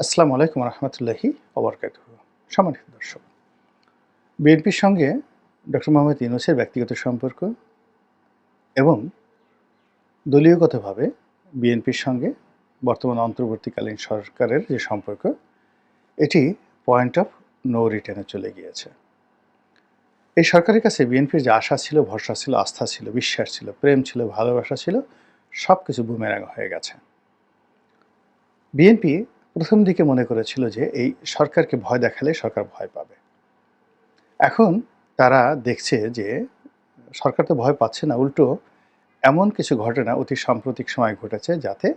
আসসালামু আলাইকুম রহমতুল্লাহি ওবরকাত সম্মানিত দর্শক, বিএনপির সঙ্গে ডক্টর মোহাম্মদ ইউনুসের ব্যক্তিগত সম্পর্ক এবং দলীয়গতভাবে বিএনপির সঙ্গে বর্তমান অন্তর্বর্তীকালীন সরকারের যে সম্পর্ক, এটি পয়েন্ট অফ নো রিটার্নে চলে গিয়েছে। এই সরকারের কাছে বিএনপির যে আশা ছিল, ভরসা ছিল, আস্থা ছিল, বিশ্বাস ছিল, প্রেম ছিল, ভালোবাসা ছিল সব কিছু বুমেরাং হয়ে গেছে। বিএনপি প্রথম দিকে মনে করেছিল যে এই সরকারকে ভয় দেখালে সরকার ভয় পাবে। এখন তারা দেখছে যে সরকার তো ভয় পাচ্ছে না, উল্টো এমন কিছু ঘটনা অতি সাম্প্রতিক সময় ঘটেছে যাতে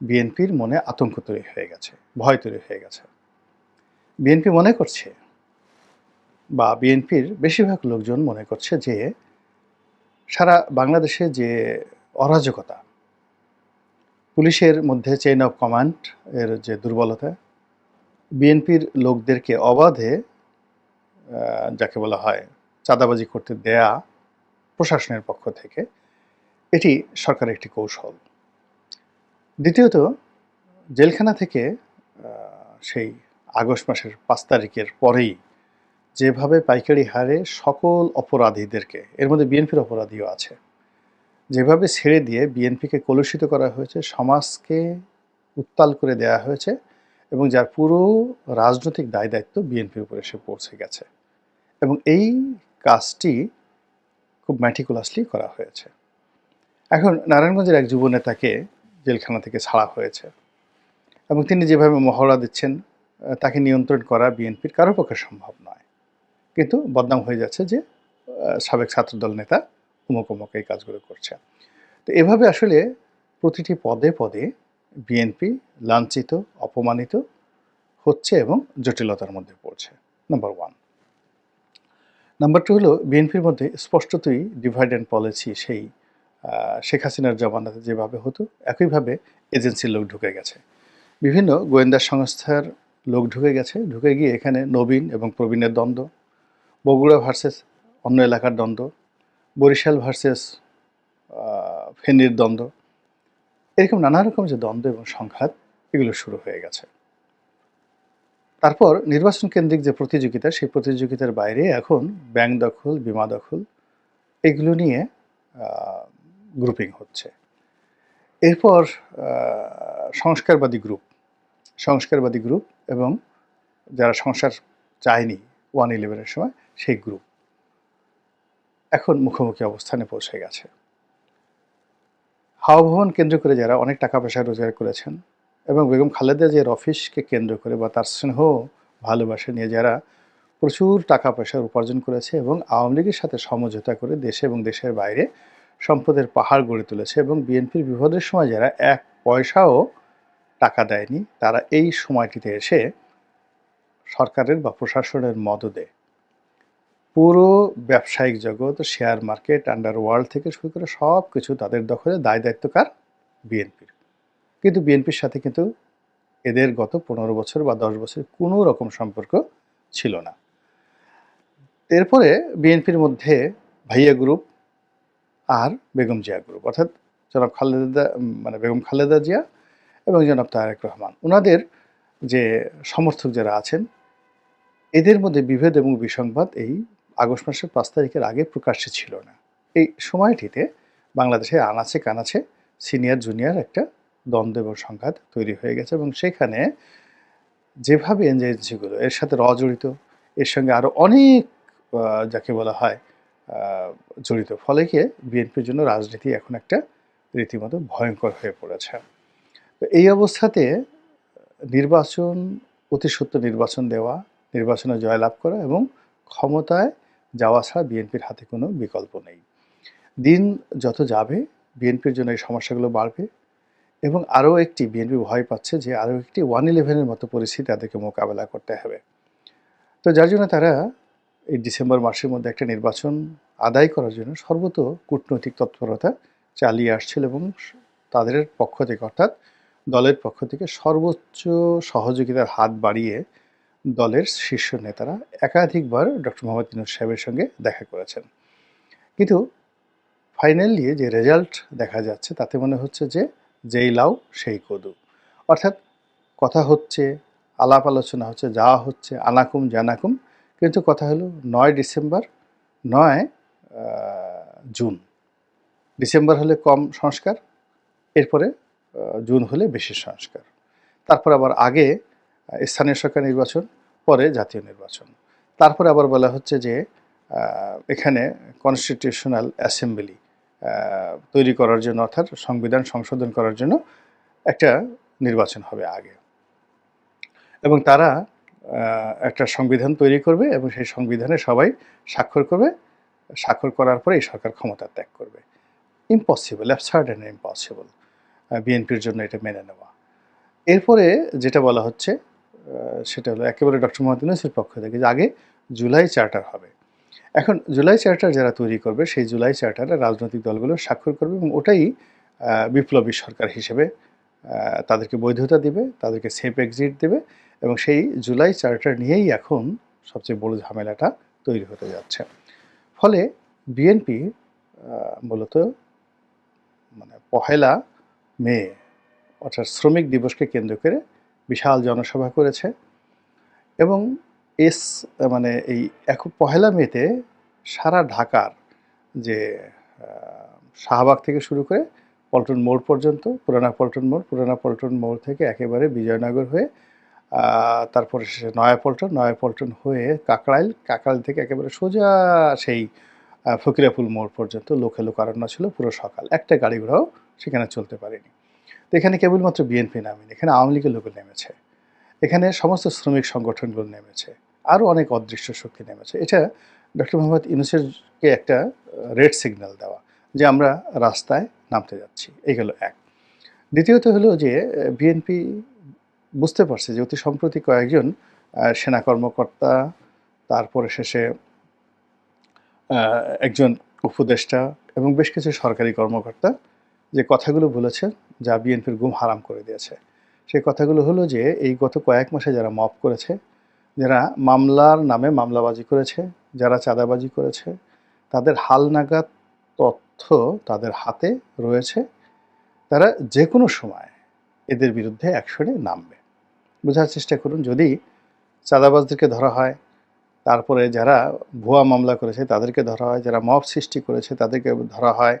বিএনপির মনে আতঙ্ক তৈরি হয়ে গেছে, ভয় তৈরি হয়ে গেছে। বিএনপি মনে করছে বা বিএনপির বেশিরভাগ লোকজন মনে করছে যে সারা বাংলাদেশে যে অরাজকতা পুলিশের মধ্যে চেইন অফ কমান্ড এর যে দুর্বলতা, বিএনপির লোকদেরকে অবাধে যাকে বলা হয় চাঁদাবাজি করতে দেয়া প্রশাসনের পক্ষ থেকে, এটি সরকারের একটি কৌশল। দ্বিতীয়ত, জেলখানা থেকে সেই আগস্ট মাসের পাঁচ তারিখের পরেই যেভাবে পাইকারি হারে সকল অপরাধীদেরকে, এর মধ্যে বিএনপির অপরাধীও আছে। যেভাবে ছেড়ে দিয়ে বিএনপিকে কলুষিত করা হয়েছে, সমাজকে উত্তাল করে দেওয়া হয়েছে এবং যার পুরো রাজনৈতিক দায় দায়িত্ব বিএনপির উপরে এসে পৌঁছে গেছে। এবং এই কাজটি খুব ম্যাটিকুলাসলি করা হয়েছে। এখন নারায়ণগঞ্জের এক যুব নেতাকে জেলখানা থেকে ছাড়া হয়েছে এবং তিনি যেভাবে মহড়া দিচ্ছেন তাকে নিয়ন্ত্রণ করা বিএনপির কারও পক্ষে সম্ভব নয়। কিন্তু বদনাম হয়ে যাচ্ছে যে সাবেক ছাত্রদল নেতা অমুক অমুক এই কাজগুলো করছে। তো এভাবে আসলে প্রতিটি পদে পদে বিএনপি লাঞ্ছিত, অপমানিত হচ্ছে এবং জটিলতার মধ্যে পড়ছে। নাম্বার ওয়ান নাম্বার টু হলো, বিএনপির মধ্যে স্পষ্টতই ডিভাইড অ্যান্ড পলিসি সেই শেখ হাসিনার জমানাতে যেভাবে হতো, একইভাবে এজেন্সির লোক ঢুকে গেছে। বিভিন্ন গোয়েন্দা সংস্থার লোক ঢুকে গেছে, ঢুকে গিয়ে এখানে নবীন এবং প্রবীণের দ্বন্দ্ব, বগুড়া ভার্সেস অন্য এলাকার দ্বন্দ্ব বরিশাল ভার্সেস ফেনীর দ্বন্দ্ব। এরকম নানা রকম যে দ্বন্দ্ব এবং সংঘাত, এগুলো শুরু হয়ে গেছে। তারপর নির্বাচন কেন্দ্রিক যে প্রতিযোগিতা, সেই প্রতিযোগিতার বাইরে এখন ব্যাংক দখল, বিমা দখল, এগুলো নিয়ে গ্রুপিং হচ্ছে। এরপর সংস্কারবাদী গ্রুপ সংস্কারবাদী গ্রুপ এবং যারা সংস্কার চায়নি ওয়ান ইলেভেনের সময়, সেই গ্রুপ এখন মুখোমুখি অবস্থানে পৌঁছে গেছে। হাওয়া ভবন কেন্দ্র করে যারা অনেক টাকা পয়সা রোজগার করেছেন এবং বেগম খালেদা জিয়ার অফিসকে কেন্দ্র করে বা তার স্নেহ ভালোবাসা নিয়ে যারা প্রচুর টাকা পয়সার উপার্জন করেছে এবং আওয়ামী লীগের সাথে সমঝোতা করে দেশে এবং দেশের বাইরে সম্পদের পাহাড় গড়ে তুলেছে এবং বিএনপির বিপদের সময় যারা এক পয়সাও টাকা দেয়নি, তারা এই সময়টিতে এসে সরকারের বা প্রশাসনের মদদে পুরো ব্যবসায়িক জগৎ শেয়ার মার্কেট আন্ডার ওয়ার্ল্ড থেকে শুরু করে সব কিছু তাদের দখলে দায় দায়িত্বকার বিএনপির কিন্তু বিএনপির সাথে কিন্তু এদের গত পনেরো বছর বা দশ বছর কোনো রকম সম্পর্ক ছিল না। এরপরে বিএনপির মধ্যে ভাইয়া গ্রুপ আর বেগম জিয়া গ্রুপ অর্থাৎ জনাব খালেদা মানে বেগম খালেদা জিয়া এবং জনাব তারেক রহমান। ওনাদের যে সমর্থক যারা আছেন, এদের মধ্যে বিভেদ এবং বিসংবাদ এই আগস্ট মাসের পাঁচ তারিখের আগে প্রকাশ্যে ছিল না। এই সময়টিতে বাংলাদেশে আনাচে কানাচে সিনিয়র, জুনিয়র একটা দ্বন্দ্ব এবং সংঘাত তৈরি হয়ে গেছে এবং সেখানে যেভাবে এজেন্সিগুলো এর সাথে রজড়িত, এর সঙ্গে আরও অনেক যাকে বলা হয় জড়িত। ফলে গিয়ে বিএনপির জন্য রাজনীতি এখন একটা রীতিমতো ভয়ঙ্কর হয়ে পড়েছে। তো এই অবস্থাতে নির্বাচন, অতি সত্য নির্বাচন দেওয়া, নির্বাচনে জয়লাভ করা এবং ক্ষমতায় যাওয়া ছাড়া বিএনপির হাতে কোনো বিকল্প নেই। দিন যত যাবে, বিএনপির জন্য এই সমস্যাগুলো বাড়বে এবং আরও একটি, বিএনপি ভয় পাচ্ছে যে আরও একটি ওয়ান ইলেভেনের মতো পরিস্থিতি তাদেরকে মোকাবেলা করতে হবে। তো যার জন্য তারা এই ডিসেম্বর মাসের মধ্যে একটা নির্বাচন আদায় করার জন্য সর্বত কূটনৈতিক তৎপরতা চালিয়ে আসছিল এবং তাদের পক্ষ থেকে, অর্থাৎ দলের পক্ষ থেকে সর্বোচ্চ সহযোগিতার হাত বাড়িয়ে দলের শীর্ষ নেতারা একাধিকবার ডক্টর মোহাম্মদ ইউনুস সাহেবের সঙ্গে দেখা করেছেন। কিন্তু ফাইনালি যে রেজাল্ট দেখা যাচ্ছে, তাতে মনে হচ্ছে যে যেই লাউ, সেই কদু। অর্থাৎ কথা হচ্ছে, আলাপ আলোচনা হচ্ছে যাওয়া হচ্ছে, আনাকুম জানাকুম। কিন্তু কথা হলো নয় ডিসেম্বর, নয় জুন। ডিসেম্বর হলে কম সংস্কার, এরপরে জুন হলে বেশি সংস্কার। তারপর আবার আগে স্থানীয় সরকার নির্বাচন পরে জাতীয় নির্বাচন। তারপরে আবার বলা হচ্ছে যে এখানে কনস্টিটিউশনাল অ্যাসেম্বলি তৈরি করার জন্য অর্থাৎ সংবিধান সংশোধন করার জন্য একটা নির্বাচন হবে আগে। এবং তারা একটা সংবিধান তৈরি করবে এবং সেই সংবিধানে সবাই স্বাক্ষর করবে। স্বাক্ষর করার পরে এই সরকার ক্ষমতা ত্যাগ করবে। ইম্পসিবল অ্যাবসার্ড অ্যান্ড ইম্পসিবল বিএনপির জন্য এটা মেনে নেওয়া। এরপরে যেটা বলা হচ্ছে সেটা হলো একেবারে ডক্টর মোহাম্মদ ইউনুসের পক্ষ থেকে যে আগে জুলাই চার্টার হবে। এখন জুলাই চার্টার যারা তৈরি করবে, সেই জুলাই চার্টারে রাজনৈতিক দলগুলো স্বাক্ষর করবে এবং ওটাই বিপ্লবী সরকার হিসেবে তাদেরকে বৈধতা দিবে, তাদেরকে সেফ এক্সিট দেবে এবং সেই জুলাই চার্টার নিয়েই এখন সবচেয়ে বড় ঝামেলাটা তৈরি হতে যাচ্ছে। ফলে বিএনপি মূলত মানে পহেলা মে, অর্থাৎ শ্রমিক দিবসকে কেন্দ্র করে বিশাল জনসভা করেছে এবং এস মানে এই এক, পহেলা মেতে সারা ঢাকার যে শাহবাগ থেকে শুরু করে পল্টন মোড় পর্যন্ত, পুরানা পল্টন মোড়, পুরানা পল্টন মোড় থেকে একেবারে বিজয়নগর হয়ে তারপরে শেষে নয়াপল্টন নয়াপল্টন হয়ে কাকড়াইল কাকরাইল থেকে একেবারে সোজা সেই ফকিরাপুল মোড় পর্যন্ত লোকে লোকারণ্য ছিল পুরো সকাল। একটা গাড়ি ঘোড়াও সেখানে চলতে পারেনি। তো এখানে কেবলমাত্র বিএনপি নামেনি, এখানে আওয়ামী লীগের লোক নেমেছে। এখানে সমস্ত শ্রমিক সংগঠনগুলো নেমেছে, আরও অনেক অদৃশ্য শক্তি নেমেছে। এটা ডক্টর মোহাম্মদ ইউনুসেরকে একটা রেড সিগন্যাল দেওয়া যে আমরা রাস্তায় নামতে যাচ্ছি। এই হলো এক। দ্বিতীয়ত হলো যে বিএনপি বুঝতে পারছে যে অতি সম্প্রতি কয়েকজন সেনা কর্মকর্তা, তারপরে শেষে একজন উপদেষ্টা এবং বেশ কিছু সরকারি কর্মকর্তা যে কথাগুলো বলেছে যা বিএনপির গুম হারাম করে দিয়েছে। সেই কথাগুলো হলো যে, এই গত কয়েক মাসে যারা মপ করেছে, যারা মামলার নামে মামলাবাজি করেছে, যারা চাঁদাবাজি করেছে, তাদের হাল হালনাগাদ তথ্য তাদের হাতে রয়েছে। তারা যে কোনো সময় এদের বিরুদ্ধে অ্যাকশনে নামবে। বোঝার চেষ্টা করুন, যদি চাঁদাবাজদেরকে ধরা হয়, তারপরে যারা ভুয়া মামলা করেছে তাদেরকে ধরা হয়, যারা মব সৃষ্টি করেছে তাদেরকে ধরা হয়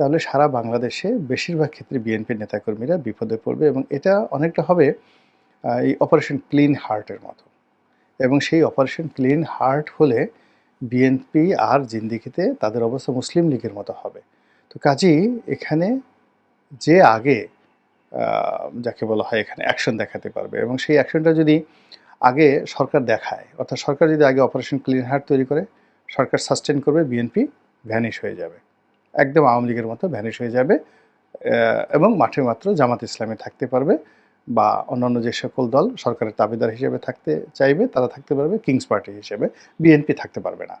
তাহলে সারা বাংলাদেশে বেশিরভাগ ক্ষেত্রে বিএনপির নেতাকর্মীরা বিপদে পড়বে এবং এটা অনেকটা হবে এই অপারেশন ক্লিন হার্টের মতো। এবং সেই অপারেশন ক্লিন হার্ট হলে বিএনপি আর জিন্দিগিতে তাদের অবস্থা মুসলিম লীগের মতো হবে। তো কাজেই এখানে যে আগে যাকে বলা হয় এখানে অ্যাকশন দেখাতে পারবে এবং সেই অ্যাকশনটা যদি আগে সরকার দেখায়, অর্থাৎ সরকার যদি আগে অপারেশন ক্লিন হার্ট তৈরি করে, সরকার সাস্টেন করবে, বিএনপি ভ্যানিশ হয়ে যাবে। একদম আওয়ামী লীগের মতো ভ্যানিশ হয়ে যাবে এবং মাঠে মাত্র জামাত ইসলামে থাকতে পারবে বা অন্যান্য যে সকল দল সরকারের দাবিদার হিসেবে থাকতে চাইবে, তারা থাকতে পারবে কিংস পার্টি হিসেবে বিএনপি থাকতে পারবে না।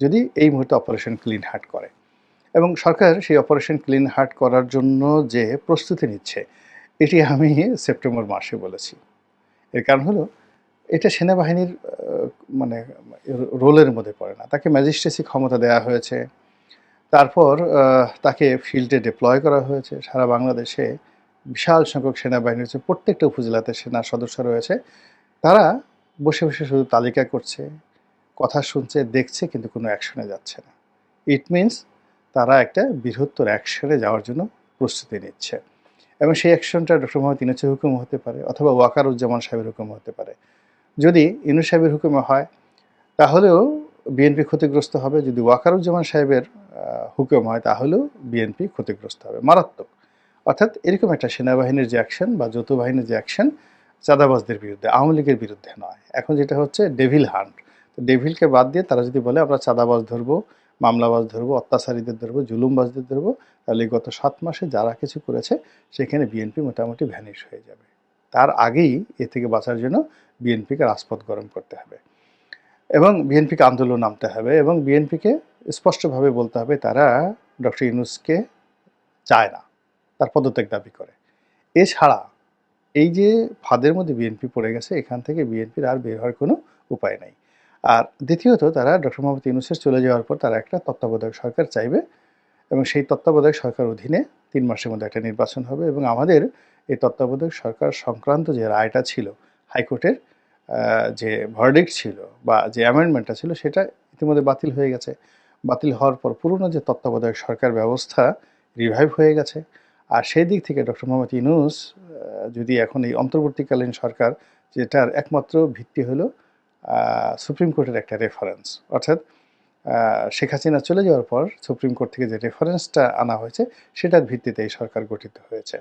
যদি এই মুহূর্তে অপারেশন ক্লিন হার্ট করে, এবং সরকার সেই অপারেশন ক্লিন হার্ট করার জন্য যে প্রস্তুতি নিচ্ছে, এটি আমি সেপ্টেম্বর মাসে বলেছি। এর কারণ হলো, এটা সেনাবাহিনীর মানে রোলের মধ্যে পড়ে না। তাকে ম্যাজিস্ট্রেসি ক্ষমতা দেওয়া হয়েছে তারপর তাকে ফিল্ডে ডিপ্লয় করা হয়েছে। সারা বাংলাদেশে বিশাল সংখ্যক সেনাবাহিনী রয়েছে। প্রত্যেকটা উপজেলাতে সেনা সদস্য রয়েছে। তারা বসে বসে শুধু তালিকা করছে, কথা শুনছে, দেখছে, কিন্তু কোনো অ্যাকশনে যাচ্ছে না। ইট মিনস তারা একটা বৃহত্তর অ্যাকশনে যাওয়ার জন্য প্রস্তুতি নিচ্ছে। এবং সেই অ্যাকশনটা ডক্টর মোহাম্মদ ইনুসের হুকুম হতে পারে, অথবা ওয়াকারুজ্জামান সাহেবের হুকুম হতে পারে। যদি ইনু সাহেবের হুকুমে হয়, তাহলেও বিএনপি ক্ষতিগ্রস্ত হবে। যদি ওয়াকারুজ্জামান সাহেবের হুকুম হয় তাহলেও বিএনপি ক্ষতিগ্রস্ত হবে। মারাত্মক। অর্থাৎ এরকম একটা সেনাবাহিনীর যে অ্যাকশন বা যৌথ বাহিনীর যে অ্যাকশন চাঁদাবাজদের বিরুদ্ধে, আওয়ামী লীগের বিরুদ্ধে নয়। এখন যেটা হচ্ছে ডেভিল হান্ট তো ডেভিলকে বাদ দিয়ে তারা যদি বলে, আমরা চাঁদাবাজ ধরবো, মামলাবাজ ধরবো, অত্যাচারীদের ধরবো, জুলুমবাজদের ধরবো, তাহলে গত সাত মাসে যারা কিছু করেছে, সেখানে বিএনপি মোটামুটি ভ্যানিশ হয়ে যাবে। তার আগেই এ থেকে বাঁচার জন্য বিএনপিকে রাজপথ গরম করতে হবে। এবং বিএনপিকে আন্দোলন নামতে হবে এবং বিএনপিকে স্পষ্টভাবে বলতে হবে তারা ডক্টর ইউনুসকে চায় না, তার পদত্যাগ দাবি করে। এছাড়া এই যে ফাঁদের মধ্যে বিএনপি পড়ে গেছে, এখান থেকে বিএনপির আর বের হওয়ার কোনো উপায় নাই। আর দ্বিতীয়ত, তারা ডক্টর মোহাম্মদ ইউনুসের চলে যাওয়ার পর তারা একটা তত্ত্বাবধায়ক সরকার চাইবে এবং সেই তত্ত্বাবধায়ক সরকার অধীনে তিন মাসের মধ্যে একটা নির্বাচন হবে এবং আমাদের এই তত্ত্বাবধায়ক সরকার সংক্রান্ত যে রায়টা ছিল হাইকোর্টের যে ভার্ডিক্ট ছিল বা যে অ্যামেন্ডমেন্টটা ছিল, সেটা ইতিমধ্যে বাতিল হয়ে গেছে। বাতিল হওয়ার পর পুরনো যে তত্ত্বাবধায়ক সরকার ব্যবস্থা রিভাইভ হয়ে গেছে। আর সেই দিক থেকে ডক্টর মোহাম্মদ ইউনুস যদি এখন এই অন্তর্বর্তীকালীন সরকার, যেটার একমাত্র ভিত্তি হলো সুপ্রিম কোর্টের একটা রেফারেন্স অর্থাৎ শেখ হাসিনা চলে যাওয়ার পর সুপ্রিম কোর্ট থেকে যে রেফারেন্সটা আনা হয়েছে, সেটার ভিত্তিতে এই সরকার গঠিত হয়েছে।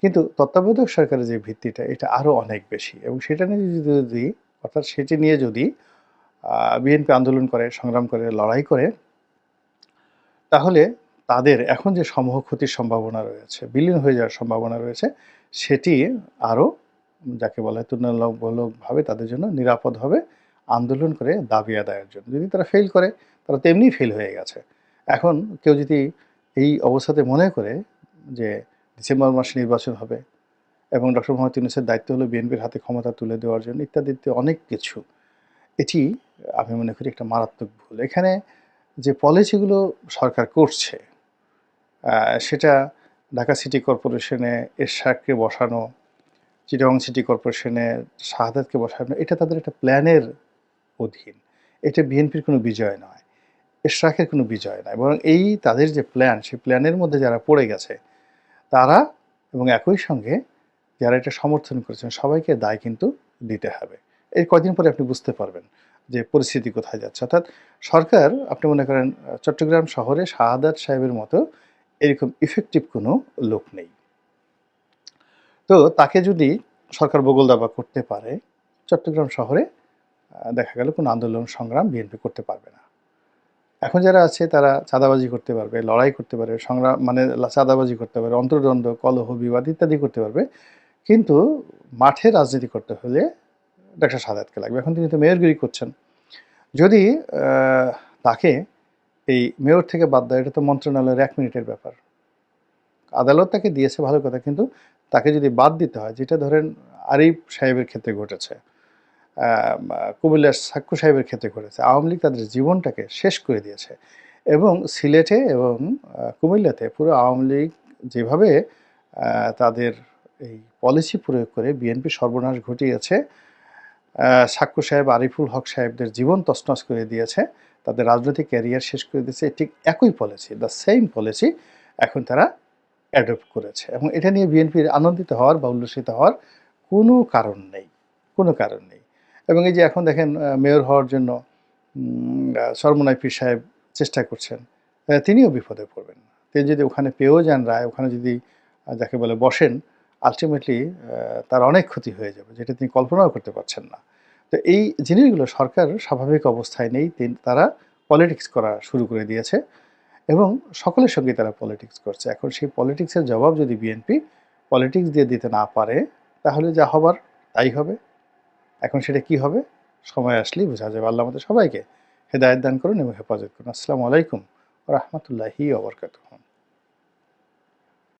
কিন্তু তত্ত্বাবধায়ক সরকারের যে ভিত্তিটা, এটা আরও অনেক বেশি। এবং সেটা নিয়ে যদি যদি, অর্থাৎ সেটি নিয়ে যদি বিএনপি আন্দোলন করে, সংগ্রাম করে, লড়াই করে, তাহলে তাদের এখন যে সমূহ ক্ষতির সম্ভাবনা রয়েছে, বিলীন হয়ে যাওয়ার সম্ভাবনা রয়েছে, সেটি আরও যাকে বলা হয় তুলনামূলকভাবে তাদের জন্য নিরাপদ হবে, আন্দোলন করে দাবি আদায়ের জন্য। যদি তারা ফেল করে তারা তেমনি ফেল হয়ে গেছে। এখন কেউ যদি এই অবস্থাতে মনে করে যে ডিসেম্বর মাসে নির্বাচন হবে এবং ডক্টর মোহাম্মদ ইউনুসের দায়িত্ব হলো বিএনপির হাতে ক্ষমতা তুলে দেওয়ার জন্য ইত্যাদি ইত্যাদি অনেক কিছু, এটি আমি মনে করি একটা মারাত্মক ভুল। এখানে যে পলিসিগুলো সরকার করছে সেটা ঢাকা সিটি কর্পোরেশনে এরশাককে বসানো, চিটাগং সিটি কর্পোরেশনে শাহাদাতকে বসানো, এটা তাদের একটা প্ল্যানের অধীন। এটা বিএনপির কোনো বিজয় নয়। এশরাকের কোনো বিজয় নয় বরং এই তাদের যে প্ল্যান সেই প্ল্যানের মধ্যে যারা পড়ে গেছে, তারা এবং একই সঙ্গে যারা এটা সমর্থন করেছেন, সবাইকে দায় কিন্তু দিতে হবে। এর কদিন পরে আপনি বুঝতে পারবেন যে পরিস্থিতি কোথায় যাচ্ছে। অর্থাৎ সরকার, আপনি মনে করেন, চট্টগ্রাম শহরে শাহাদাত সাহেবের মতো এরকম ইফেক্টিভ কোনো লোক নেই। তো তাকে যদি সরকার বগল দাবা করতে পারে, চট্টগ্রাম শহরে দেখা গেল কোনো আন্দোলন সংগ্রাম বিএনপি করতে পারবে না। এখন যারা আছে, তারা চাঁদাবাজি করতে পারবে, লড়াই করতে পারবে, সংগ্রাম মানে চাঁদাবাজি করতে পারবে, অন্তর্দ্বন্দ্ব, কলহ, বিবাদ ইত্যাদি করতে পারবে। কিন্তু মাঠে রাজনীতি করতে হলে ডাক্তার সাদাতকে লাগবে। এখন তিনি তো মেয়রগিরি করছেন। যদি তাকে এই মেয়র থেকে বাদ দেয় এটা তো মন্ত্রণালয়ের এক মিনিটের ব্যাপার। আদালত তাকে দিয়েছে, ভালো কথা। কিন্তু তাকে যদি বাদ দিতে হয়, যেটা ধরেন আরিফ সাহেবের ক্ষেত্রে ঘটেছে কুমিল্লার সাক্কু সাহেবের ক্ষেত্রে করেছে। আওয়ামী লীগ তাদের জীবনটাকে শেষ করে দিয়েছে এবং সিলেটে এবং কুমিল্লাতে পুরো আওয়ামী লীগ যেভাবে তাদের এই পলিসি প্রয়োগ করে বিএনপি সর্বনাশ ঘটিয়েছে সাক্কু সাহেব আরিফুল হক সাহেবদের জীবন তছনছ করে দিয়েছে, তাদের রাজনৈতিক ক্যারিয়ার শেষ করে দিয়েছে ঠিক একই পলিসি দ্য সেম পলিসি এখন তারা অ্যাডপ্ট করেছে। এবং এটা নিয়ে বিএনপির আনন্দিত হওয়ার বা উল্লসিত হওয়ার কোনো কারণ নেই, কোনো কারণ নেই। এবং এই যে এখন দেখেন মেয়র হওয়ার জন্য আহ, পীর সাহেব চেষ্টা করছেন তিনিও বিপদে পড়বেন। তিনি যদি ওখানে পেয়েও যান রায় ওখানে যদি যাকে বলে বসেন আলটিমেটলি তার অনেক ক্ষতি হয়ে যাবে যেটা তিনি কল্পনাও করতে পারছেন না। তো এই জিনিসগুলো সরকার স্বাভাবিক অবস্থায় নেই তারা পলিটিক্স করা শুরু করে দিয়েছে এবং সকলের সঙ্গে তারা পলিটিক্স করছে। এখন সেই পলিটিক্সের জবাব যদি বিএনপি পলিটিক্স দিয়ে দিতে না পারে তাহলে যা হবার তাই হবে। এখন সেটা কি হবে? সময় আসলেই বোঝা যাবে। আল্লাহ আমাদের সবাইকে হেদায়ত দান করুন এবং হেফাজত করুন। আসসালামু আলাইকুম রহমতুল্লাহি ওবরকাতু